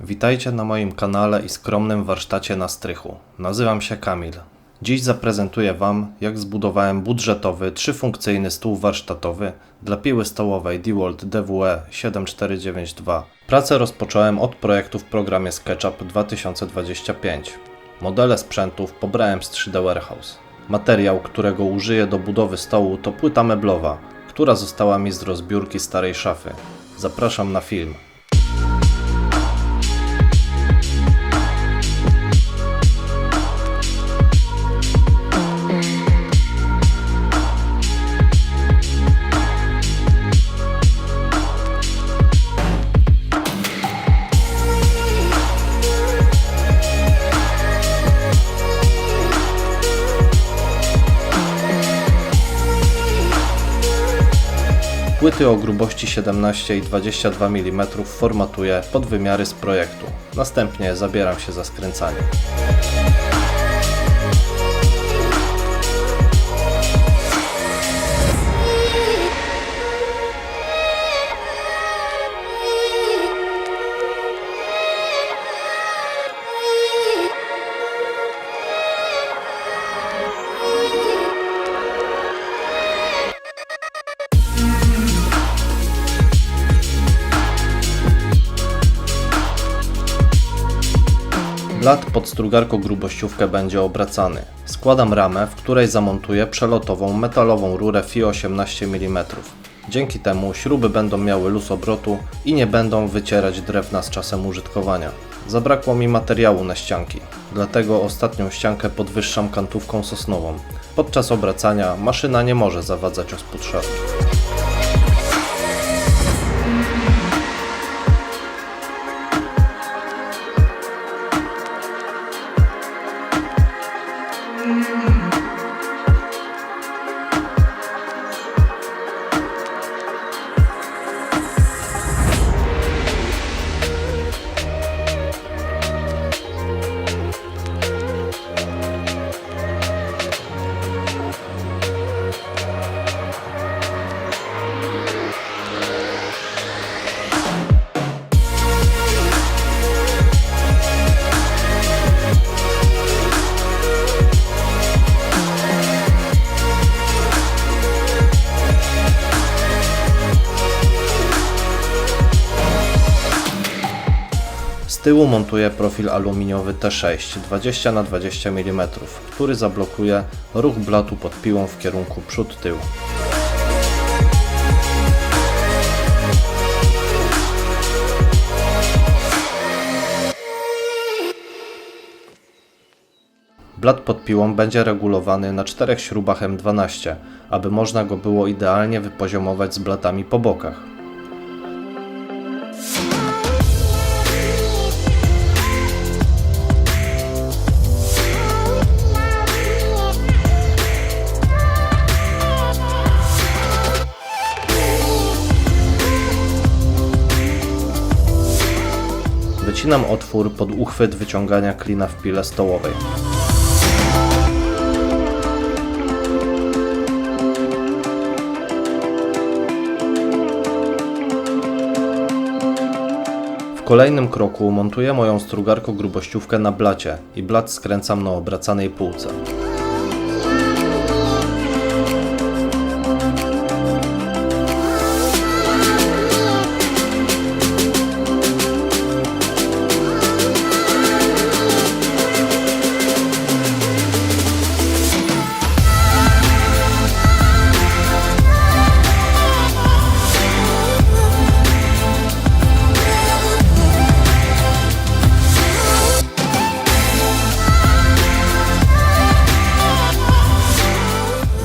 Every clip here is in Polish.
Witajcie na moim kanale i skromnym warsztacie na strychu. Nazywam się Kamil. Dziś zaprezentuję Wam, jak zbudowałem budżetowy, trzyfunkcyjny stół warsztatowy dla piły stołowej DeWalt DWE 7492. Pracę rozpocząłem od projektu w programie SketchUp 2025. Modele sprzętów pobrałem z 3D Warehouse. Materiał, którego użyję do budowy stołu to płyta meblowa, która została mi z rozbiórki starej szafy. Zapraszam na film. Płyty o grubości 17 i 22 mm formatuję pod wymiary z projektu. Następnie zabieram się za skręcanie. Blat pod strugarką grubościówkę będzie obracany. Składam ramę, w której zamontuję przelotową metalową rurę FI 18 mm. Dzięki temu śruby będą miały luz obrotu i nie będą wycierać drewna z czasem użytkowania. Zabrakło mi materiału na ścianki, dlatego ostatnią ściankę podwyższam kantówką sosnową. Podczas obracania maszyna nie może zawadzać o spód szafki. Z tyłu montuję profil aluminiowy T6 20 na 20 mm, który zablokuje ruch blatu pod piłą w kierunku przód-tył. Blat pod piłą będzie regulowany na czterech śrubach M12, aby można go było idealnie wypoziomować z blatami po bokach. Wycinam otwór pod uchwyt wyciągania klina w pile stołowej. W kolejnym kroku montuję moją strugarką grubościówkę na blacie i blat skręcam na obracanej półce.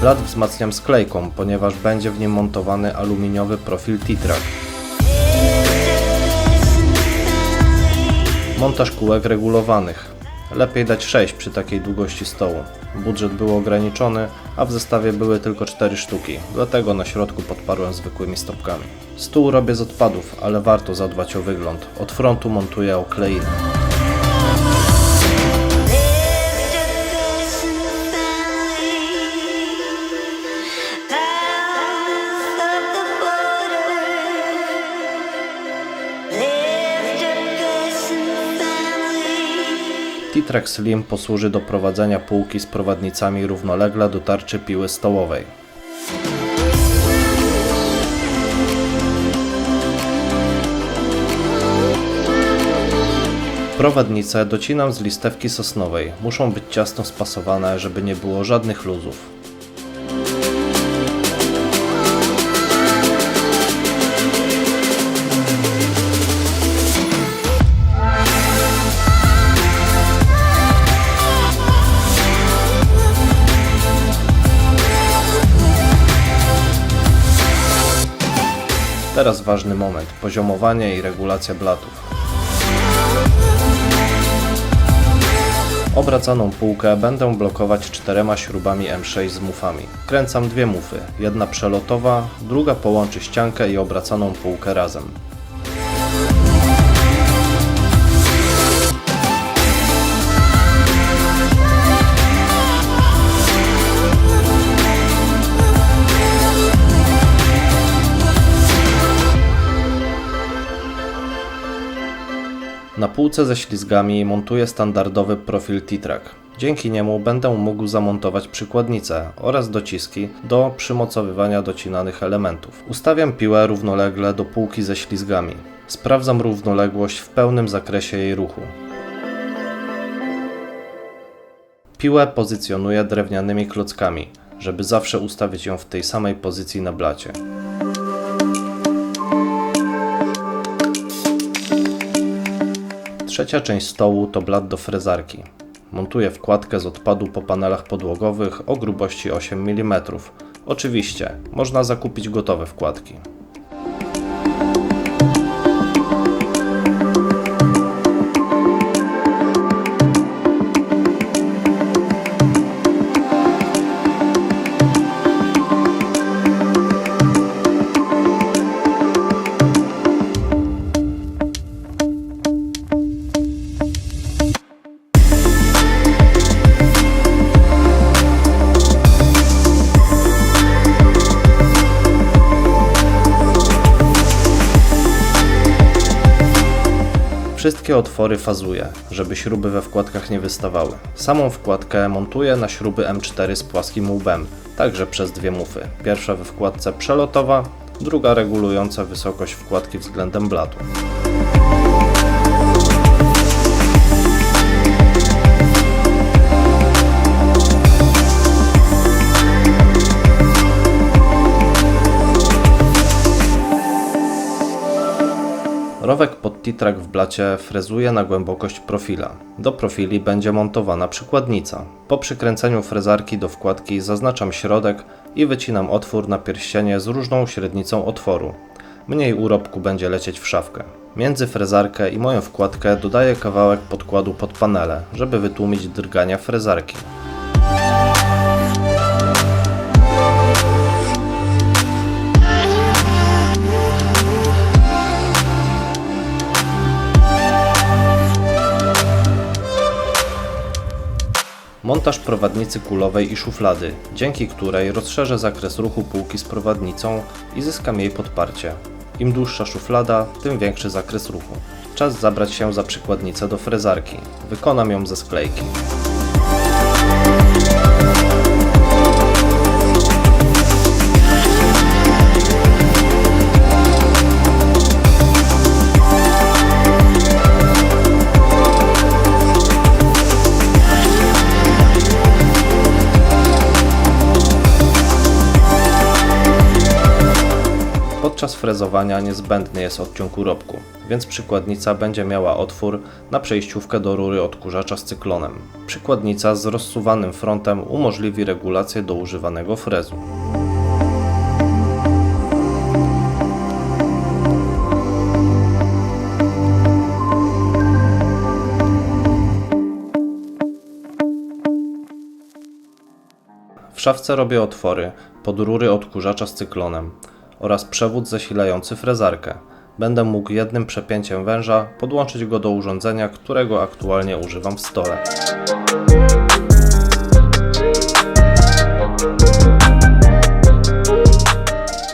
Blat wzmacniam sklejką, ponieważ będzie w nim montowany aluminiowy profil T-Track. Montaż kółek regulowanych. Lepiej dać 6 przy takiej długości stołu. Budżet był ograniczony, a w zestawie były tylko 4 sztuki, dlatego na środku podparłem zwykłymi stopkami. Stół robię z odpadów, ale warto zadbać o wygląd. Od frontu montuję okleinę. T-Track Slim posłuży do prowadzenia półki z prowadnicami równolegle do tarczy piły stołowej. Prowadnice docinam z listewki sosnowej. Muszą być ciasno spasowane, żeby nie było żadnych luzów. Teraz ważny moment poziomowanie i regulacja blatów. Obracaną półkę będę blokować czterema śrubami M6 z mufami. Kręcam dwie mufy, jedna przelotowa, druga połączy ściankę i obracaną półkę razem. Na półce ze ślizgami montuję standardowy profil T-Track. Dzięki niemu będę mógł zamontować przykładnice oraz dociski do przymocowywania docinanych elementów. Ustawiam piłę równolegle do półki ze ślizgami. Sprawdzam równoległość w pełnym zakresie jej ruchu. Piłę pozycjonuję drewnianymi klockami, żeby zawsze ustawić ją w tej samej pozycji na blacie. Trzecia część stołu to blat do frezarki. Montuję wkładkę z odpadu po panelach podłogowych o grubości 8 mm. Oczywiście, można zakupić gotowe wkładki. Wszystkie otwory fazuję, żeby śruby we wkładkach nie wystawały. Samą wkładkę montuję na śruby M4 z płaskim łbem, także przez dwie mufy. Pierwsza we wkładce przelotowa, druga regulująca wysokość wkładki względem blatu. T-Track w blacie frezuje na głębokość profila. Do profili będzie montowana przykładnica. Po przykręceniu frezarki do wkładki zaznaczam środek i wycinam otwór na pierścienie z różną średnicą otworu. Mniej urobku będzie lecieć w szafkę. Między frezarkę i moją wkładkę dodaję kawałek podkładu pod panele, żeby wytłumić drgania frezarki. Montaż prowadnicy kulowej i szuflady, dzięki której rozszerzę zakres ruchu półki z prowadnicą i zyskam jej podparcie. Im dłuższa szuflada, tym większy zakres ruchu. Czas zabrać się za przykładnicę do frezarki. Wykonam ją ze sklejki. Frezowania niezbędny jest odciąg urobku, więc przykładnica będzie miała otwór na przejściówkę do rury odkurzacza z cyklonem. Przykładnica z rozsuwanym frontem umożliwi regulację do używanego frezu. W szafce robię otwory pod rury odkurzacza z cyklonem oraz przewód zasilający frezarkę. Będę mógł jednym przepięciem węża podłączyć go do urządzenia, którego aktualnie używam w stole.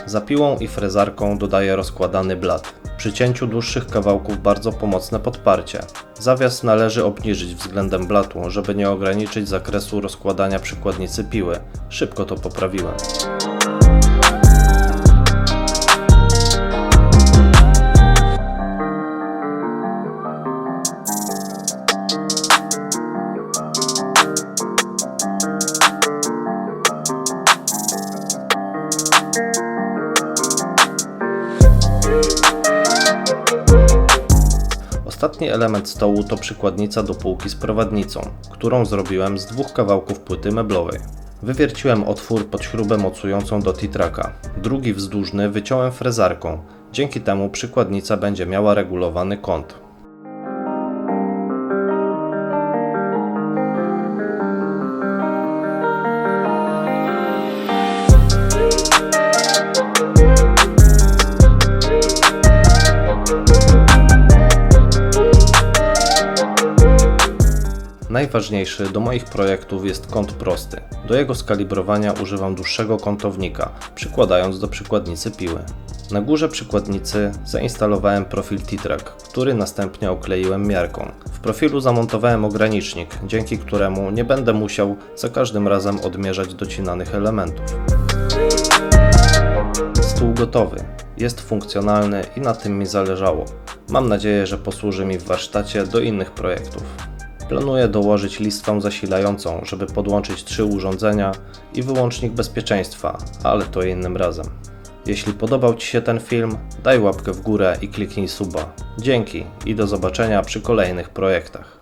Za piłą i frezarką dodaję rozkładany blat. Przy cięciu dłuższych kawałków bardzo pomocne podparcie. Zawias należy obniżyć względem blatu, żeby nie ograniczyć zakresu rozkładania przykładnicy piły. Szybko to poprawiłem. Element stołu to przykładnica do półki z prowadnicą, którą zrobiłem z dwóch kawałków płyty meblowej. Wywierciłem otwór pod śrubę mocującą do titraka. Drugi wzdłużny wyciąłem frezarką. Dzięki temu przykładnica będzie miała regulowany kąt. Najważniejszy do moich projektów jest kąt prosty. Do jego skalibrowania używam dłuższego kątownika, przykładając do przykładnicy piły. Na górze przykładnicy zainstalowałem profil T-Track, który następnie okleiłem miarką. W profilu zamontowałem ogranicznik, dzięki któremu nie będę musiał za każdym razem odmierzać docinanych elementów. Stół gotowy. Jest funkcjonalny i na tym mi zależało. Mam nadzieję, że posłuży mi w warsztacie do innych projektów. Planuję dołożyć listwę zasilającą, żeby podłączyć trzy urządzenia i wyłącznik bezpieczeństwa, ale to innym razem. Jeśli podobał Ci się ten film, daj łapkę w górę i kliknij suba. Dzięki i do zobaczenia przy kolejnych projektach.